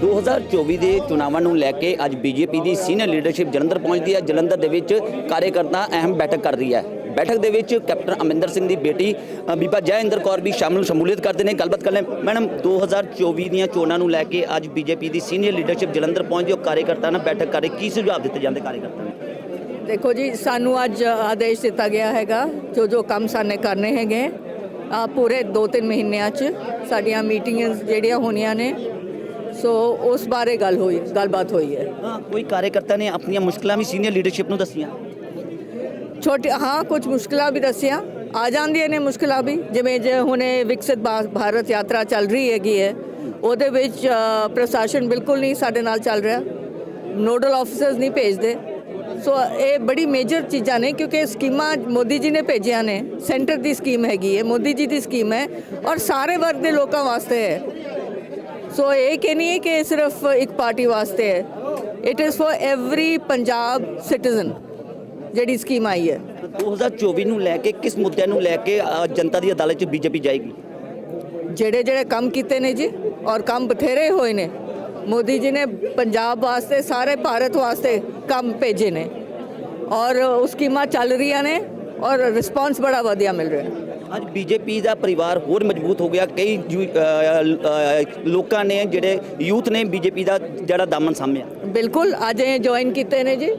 2024 ਦੇ ਚੋਣਾਂ ਨੂੰ ਲੈ ਕੇ ਅੱਜ ਬੀਜੇਪੀ ਦੀ ਸੀਨੀਅਰ ਲੀਡਰਸ਼ਿਪ ਜਲੰਧਰ ਪਹੁੰਚਦੀ ਹੈ। ਜਲੰਧਰ ਦੇ ਵਿੱਚ ਕਾਰਜਕਰਤਾ ਅਹਿਮ ਬੈਠਕ ਕਰ ਰਹੀ ਹੈ। ਬੈਠਕ ਦੇ ਵਿੱਚ ਕੈਪਟਨ ਅਮਰਿੰਦਰ ਸਿੰਘ ਦੀ ਬੇਟੀ ਅ, ਬੀਬਾ ਜੈਇੰਦਰ ਕੌਰ ਵੀ ਸ਼ਾਮਲ ਸ਼ਮੂਲੀਅਤ ਕਰਦੇ ਨੇ। ਗੱਲਬਾਤ ਕਰ ਲੈ ਮੈਡਮ 2024 ਦੀਆਂ ਚੋਣਾਂ ਨੂੰ ਲੈ ਕੇ ਅੱਜ ਬੀਜੇਪੀ ਦੀ ਸੀਨੀਅਰ ਲੀਡਰਸ਼ਿਪ ਜਲੰਧਰ ਪਹੁੰਚਦੀ ਉਹ ਕਾਰਜਕਰਤਾ ਨਾਲ ਬੈਠਕ ਕਰ ਰਹੀ। ਕੀ ਸੁਝਾਅ ਦਿੱਤੇ ਜਾਂਦੇ ਕਾਰਜਕਰਤਾ ਨੂੰ? ਦੇਖੋ ਜੀ ਸਾਨੂੰ ਅੱਜ ਆਦੇਸ਼ ਦਿੱਤਾ ਗਿਆ ਹੈਗਾ। ਜੋ ਜੋ ਕੰਮ ਸਾਨੇ ਕਰਨੇ ਹੈਗੇ ਪੂਰੇ 2-3 ਮਹੀਨਿਆਂ 'ਚ ਸਾਡੀਆਂ ਮੀਟਿੰਗਸ ਜਿਹੜੀਆਂ ਹੋਣੀਆਂ ਨੇ ਸੋ ਉਸ ਬਾਰੇ ਗੱਲ ਹੋਈ ਗੱਲਬਾਤ ਹੋਈ ਹੈ। ਹਾਂ ਕੋਈ ਕਾਰਜਕਰਤਾ ਨੇ ਆਪਣੀਆਂ ਮੁਸ਼ਕਲਾਂ ਵੀ ਸੀਨੀਅਰ ਲੀਡਰਸ਼ਿਪ ਨੂੰ ਦੱਸੀਆਂ? ਛੋਟੀ ਹਾਂ ਕੁਝ ਮੁਸ਼ਕਲਾਂ ਵੀ ਦੱਸੀਆਂ। ਆ ਜਾਂਦੀਆਂ ਨੇ ਮੁਸ਼ਕਲਾਂ ਵੀ ਜਿਵੇਂ ਜੇ ਹੁਣੇ ਵਿਕਸਿਤ ਭਾਰਤ ਯਾਤਰਾ ਚੱਲ ਰਹੀ ਹੈਗੀ ਹੈ ਉਹਦੇ ਵਿੱਚ ਪ੍ਰਸ਼ਾਸਨ ਬਿਲਕੁਲ ਨਹੀਂ ਸਾਡੇ ਨਾਲ ਚੱਲ ਰਿਹਾ। ਨੋਡਲ ਆਫੀਸਰਸ ਨਹੀਂ ਭੇਜਦੇ। ਸੋ ਇਹ ਬੜੀ ਮੇਜਰ ਚੀਜ਼ਾਂ ਨੇ ਕਿਉਂਕਿ ਸਕੀਮਾਂ ਮੋਦੀ ਜੀ ਨੇ ਭੇਜੀਆਂ ਨੇ। ਸੈਂਟਰ ਦੀ ਸਕੀਮ ਹੈਗੀ ਹੈ ਮੋਦੀ ਜੀ ਦੀ ਸਕੀਮ ਹੈ ਔਰ ਸਾਰੇ ਵਰਗ ਦੇ ਲੋਕਾਂ ਵਾਸਤੇ ਹੈ। ਸੋ ਇਹ ਕਿ ਨਹੀਂ ਹੈ ਕਿ ਸਿਰਫ ਇੱਕ ਪਾਰਟੀ ਵਾਸਤੇ ਹੈ it is for every Punjab citizen ਜਿਹੜੀ ਸਕੀਮ ਆਈ ਹੈ 2024 ਨੂੰ ਲੈ ਕੇ ਕਿਸ ਮੁੱਦਿਆਂ ਨੂੰ ਲੈ ਕੇ ਜਨਤਾ ਦੀ ਅਦਾਲਤ 'ਚ ਬੀਜੇਪੀ ਜਾਏਗੀ ਜਿਹੜੇ ਜਿਹੜੇ ਕੰਮ ਕੀਤੇ ਨੇ ਜੀ ਔਰ ਕੰਮ ਬਥੇਰੇ ਹੋਏ ਨੇ ਮੋਦੀ ਜੀ ਨੇ ਪੰਜਾਬ ਵਾਸਤੇ ਸਾਰੇ ਭਾਰਤ ਵਾਸਤੇ ਕੰਮ ਭੇਜੇ ਨੇ ਔਰ ਉਹ ਸਕੀਮਾਂ ਚੱਲ ਰਹੀਆਂ ਨੇ ਔਰ ਰਿਸਪਾਂਸ ਬੜਾ ਵਧੀਆ ਮਿਲ ਰਿਹਾ ਹੈ ਅੱਜ ਬੀਜੇਪੀ ਦਾ ਪਰਿਵਾਰ ਹੋਰ ਮਜ਼ਬੂਤ ਹੋ ਗਿਆ। ਕਈ ਲੋਕਾਂ ਨੇ ਜਿਹੜੇ ਯੂਥ ਨੇ ਬੀਜੇਪੀ ਦਾ ਜਿਹੜਾ ਦਾਮਨ ਸਾਂਭਿਆ ਬਿਲਕੁਲ ਅੱਜ ਇਹ ਜੁਆਇਨ ਕੀਤੇ ਨੇ ਜੀ।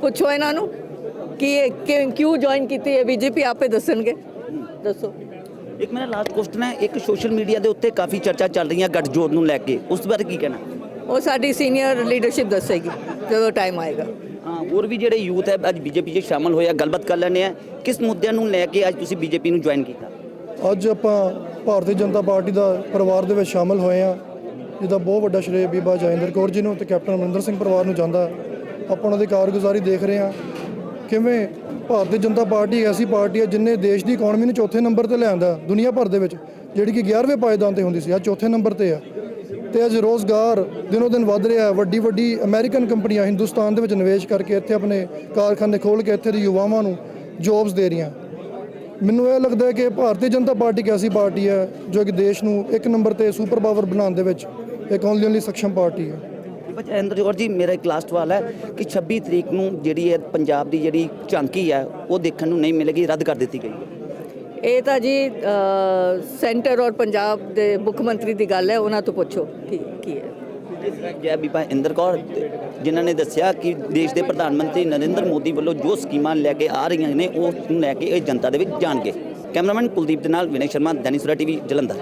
ਪੁੱਛੋ ਇਹਨਾਂ ਨੂੰ ਕਿ ਇਹ ਕਿਉਂ ਜੁਆਇਨ ਕੀਤੀ ਹੈ ਬੀਜੇਪੀ ਆਪੇ ਦੱਸਣਗੇ। ਦੱਸੋ। ਇੱਕ ਮੇਰਾ ਲਾਸਟ ਕੁਐਸਚਨ ਹੈ ਇੱਕ ਸੋਸ਼ਲ ਮੀਡੀਆ ਦੇ ਉੱਤੇ ਕਾਫੀ ਚਰਚਾ ਚੱਲ ਰਹੀਆਂ ਗੱਠਜੋੜ ਨੂੰ ਲੈ ਕੇ। ਉਸ ਬਾਰੇ ਕੀ ਕਹਿਣਾ? ਉਹ ਸਾਡੀ ਸੀਨੀਅਰ ਲੀਡਰਸ਼ਿਪ ਦੱਸੇਗੀ ਜਦੋਂ ਟਾਈਮ ਆਏਗਾ। ਹਾਂ ਹੋਰ ਵੀ ਜਿਹੜੇ ਯੂਥ ਹੈ, ਅੱਜ ਬੀਜੇਪੀ 'ਚ ਸ਼ਾਮਲ ਹੋਇਆ ਗੱਲਬਾਤ ਕਰ ਲੈਣੇ ਆ। ਕਿਸ ਮੁੱਦਿਆਂ ਨੂੰ ਲੈ ਕੇ ਅੱਜ ਤੁਸੀਂ ਬੀਜੇਪੀ ਨੂੰ ਜੁਆਇਨ ਕੀਤਾ? ਅੱਜ ਆਪਾਂ ਭਾਰਤੀ ਜਨਤਾ ਪਾਰਟੀ ਦਾ ਪਰਿਵਾਰ ਦੇ ਵਿੱਚ ਸ਼ਾਮਲ ਹੋਏ ਆ। ਜਿਹਦਾ ਬਹੁਤ ਵੱਡਾ ਸ਼੍ਰੇਅ ਬੀਬਾ ਜੈਂਦਰ ਕੌਰ ਜੀ ਨੂੰ ਤੇ ਕੈਪਟਨ ਅਮਰਿੰਦਰ ਸਿੰਘ ਪਰਿਵਾਰ ਨੂੰ ਜਾਂਦਾ। ਆਪਾਂ ਉਹਨਾਂ ਦੀ ਕਾਰਗੁਜ਼ਾਰੀ ਦੇਖ ਰਹੇ ਆ। ਕਿਵੇਂ ਭਾਰਤੀ ਜਨਤਾ ਪਾਰਟੀ ਐਸੀ ਪਾਰਟੀ ਹੈ ਜਿਨੇ ਦੇਸ਼ ਦੀ ਇਕਨੋਮੀ ਨੂੰ ਚੌਥੇ ਨੰਬਰ ਤੇ ਲਿਆਂਦਾ ਦੁਨੀਆ ਭਰ ਦੇ ਵਿੱਚ, ਜਿਹੜੀ ਕਿ 11ਵੇਂ ਪਾਇਦਾਨ ਤੇ ਹੁੰਦੀ ਸੀ ਅੱਜ ਚੌਥੇ ਨੰਬਰ ਤੇ ਆ। ਤੇ ਅੱਜ ਰੋਜ਼ਗਾਰ ਦਿਨੋ ਦਿਨ ਵੱਧ ਰਿਹਾ ਹੈ। ਵੱਡੀ ਵੱਡੀ ਅਮਰੀਕਨ ਕੰਪਨੀਆਂ ਹਿੰਦੁਸਤਾਨ ਦੇ ਵਿੱਚ ਨਿਵੇਸ਼ ਕਰਕੇ ਇੱਥੇ ਆਪਣੇ ਕਾਰਖਾਨੇ ਖੋਲ੍ਹ ਕੇ ਇੱਥੇ ਦੇ ਯੁਵਾਵਾਂ ਨੂੰ ਜੌਬਸ ਦੇ ਰਹੀਆਂ। ਮੈਨੂੰ ਇਹ ਲੱਗਦਾ ਹੈ ਕਿ ਭਾਰਤੀ ਜਨਤਾ ਪਾਰਟੀ ਇੱਕ ਐਸੀ ਪਾਰਟੀ ਹੈ ਜੋ ਕਿ ਦੇਸ਼ ਨੂੰ ਇੱਕ ਨੰਬਰ ਤੇ ਸੁਪਰ ਪਾਵਰ ਬਣਾਉਣ ਦੇ ਵਿੱਚ ਇੱਕ ਓਨਲੀ ਓਨਲੀ ਸક્ષਮ ਪਾਰਟੀ ਹੈ। ਬੱਚਾ ਇੰਦਰ ਜੀ, ਮੇਰਾ ਇੱਕ ਲਾਸਟ ਸਵਾਲ ਹੈ ਕਿ 26 ਤਰੀਕ ਨੂੰ ਜਿਹੜੀ ਹੈ ਪੰਜਾਬ ਦੀ ਜਿਹੜੀ ਝਾਂਕੀ ਹੈ, ਉਹ ਦੇਖਣ ਨੂੰ ਨਹੀਂ ਮਿਲੇਗੀ, ਰੱਦ ਕਰ ਦਿੱਤੀ ਗਈ। ਹੈ ਇਹ ਤਾਂ ਜੀ ਸੈਂਟਰ ਔਰ ਪੰਜਾਬ ਦੇ ਮੁੱਖ ਮੰਤਰੀ ਦੀ ਗੱਲ ਹੈ, ਉਹਨਾਂ ਤੋਂ ਪੁੱਛੋ ਕੀ ਕੀ ਹੈ। ਜੈ ਬੀਬਾ ਇੰਦਰ ਕੌਰ, ਜਿਨ੍ਹਾਂ ਨੇ ਦੱਸਿਆ ਕਿ ਦੇਸ਼ ਦੇ ਪ੍ਰਧਾਨ ਮੰਤਰੀ ਨਰਿੰਦਰ ਮੋਦੀ ਵੱਲੋਂ ਜੋ ਸਕੀਮਾਂ ਲੈ ਕੇ ਆ ਰਹੀਆਂ ਨੇ ਉਸ ਨੂੰ ਲੈ ਕੇ ਇਹ ਜਨਤਾ ਦੇ ਵਿੱਚ ਜਾਣਗੇ। ਕੈਮਰਾਮੈਨ ਕੁਲਦੀਪ ਦੇ ਨਾਲ ਵਿਨੈ ਸ਼ਰਮਾ, ਦੈਨਿਕ ਸੂਰਾ ਟੀਵੀ, ਜਲੰਧਰ।